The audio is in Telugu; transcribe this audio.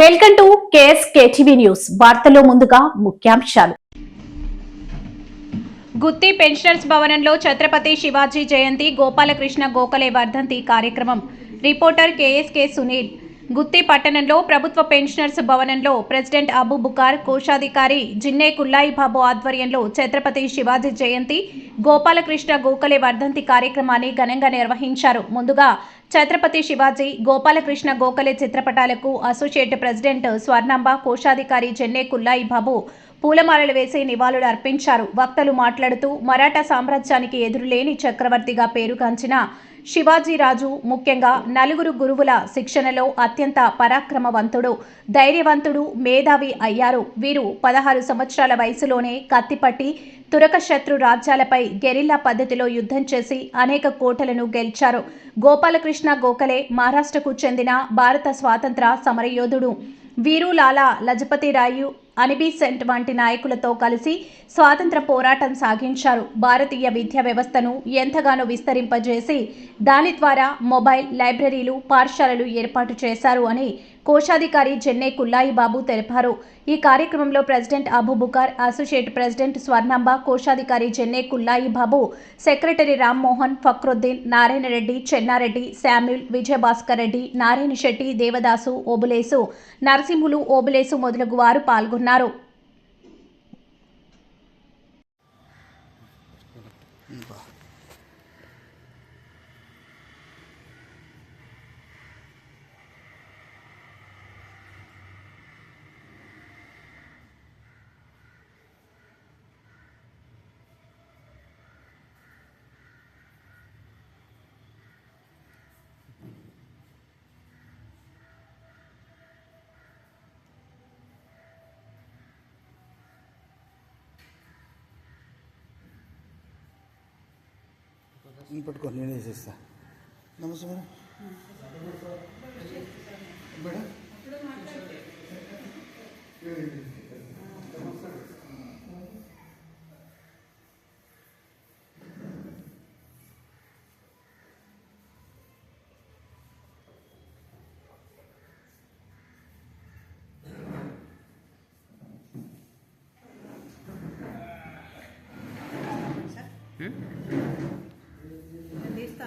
Welcome to KS KTV news. వార్తల్లో ముందుగా ముఖ్యాంశాలు. గుత్తి పెన్షనర్స్ భవనంలో ఛత్రపతి శివాజీ జయంతి గోపాలకృష్ణ గోఖలే వర్ధంతి కార్యక్రమం. Reporter KSK Sunil. గుత్తి పట్టణంలో ప్రభుత్వ పెన్షనర్స్ భవనంలో ప్రెసిడెంట్ అబు బుకార్ కోశాధికారి జిన్నే కుల్లాయి బాబు ఆధ్వర్యంలో ఛత్రపతి శివాజీ జయంతి గోపాలకృష్ణ గోఖలే వర్ధంతి కార్యక్రమాన్ని ఘనంగా నిర్వహించారు. ముందుగా ఛత్రపతి శివాజీ గోపాలకృష్ణ గోఖలే చిత్రపటాలకు అసోసియేట్ ప్రెసిడెంట్ స్వర్ణంబ కోశాధికారి జెన్నే కుల్లాయి బాబు పూలమాలలు వేసి నివాళులు అర్పించారు. వక్తలు మాట్లాడుతూ మరాఠా సామ్రాజ్యానికి ఎదురులేని చక్రవర్తిగా పేరుగాంచిన శివాజీరాజు ముఖ్యంగా నలుగురు గురువుల శిక్షణలో అత్యంత పరాక్రమవంతుడు ధైర్యవంతుడు మేధావి అయ్యారు. వీరు పదహారు సంవత్సరాల వయసులోనే కత్తిపట్టి తురక శత్రు రాజ్యాలపై గెరిల్లా పద్ధతిలో యుద్ధం చేసి అనేక కోటలను గెలిచారు. గోపాలకృష్ణ గోఖలే మహారాష్ట్రకు చెందిన భారత స్వాతంత్ర సమరయోధుడు. వీరు లాలా లజపతి రాయు అనిబీసెంట్ వంటి నాయకులతో కలిసి స్వాతంత్ర పోరాటం సాగించారు. భారతీయ విద్యా వ్యవస్థను ఎంతగానో విస్తరింపజేసి దాని ద్వారా మొబైల్ లైబ్రరీలు పాఠశాలలు ఏర్పాటు చేశారు అని కోశాధికారి చెన్నై కుల్లాయి బాబు తెలిపారు. ఈ కార్యక్రమంలో president Abubakar associate president Swarnamba కోశాధికారి చెన్నై కుల్లాయి బాబు సెక్రటరీ రామ్మోహన్ ఫక్రుద్దీన్ నారాయణ రెడ్డి చెన్నారెడ్డి శామ్యుల్ విజయభాస్కర్ రెడ్డి నారాయణ శెట్టి దేవదాసు ఓబులేసు నరసింహులు ఓబులేసు మొదలగు వారు పాల్గొన్నారు. నేను పట్టుకోండి నేను వేసేస్తా నమస్తే మేడం. మేడం? Hmm? ¿Entendiste?